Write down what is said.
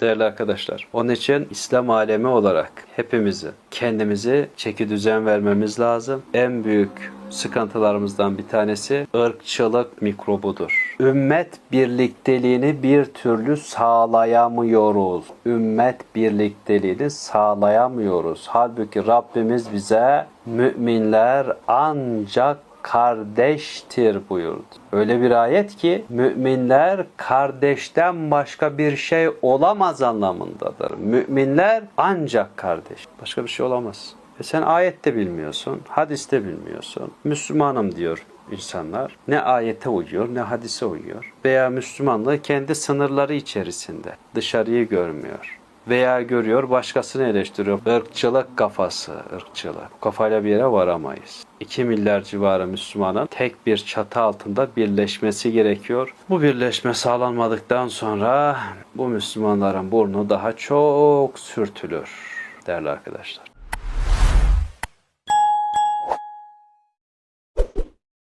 Değerli arkadaşlar, onun için İslam alemi olarak hepimizin kendimizi çeki düzen vermemiz lazım. En büyük sıkıntılarımızdan bir tanesi ırkçılık mikrobudur. Ümmet birlikteliğini bir türlü sağlayamıyoruz. Ümmet birlikteliğini sağlayamıyoruz. Halbuki Rabbimiz bize müminler ancak kardeştir buyurdu. Öyle bir ayet ki müminler kardeşten başka bir şey olamaz anlamındadır. Müminler ancak kardeş. Başka bir şey olamaz. E sen ayette bilmiyorsun, hadiste bilmiyorsun. Müslümanım diyor insanlar. Ne ayete uyuyor ne hadise uyuyor. Veya Müslümanlığı kendi sınırları içerisinde. Dışarıyı görmüyor veya görüyor başkasını eleştiriyor. Irkçılık kafası, ırkçılık. Bu kafayla bir yere varamayız. 2 milyar civarı Müslümanın tek bir çatı altında birleşmesi gerekiyor. Bu birleşme sağlanmadıktan sonra bu Müslümanların burnu daha çok sürtülür değerli arkadaşlar.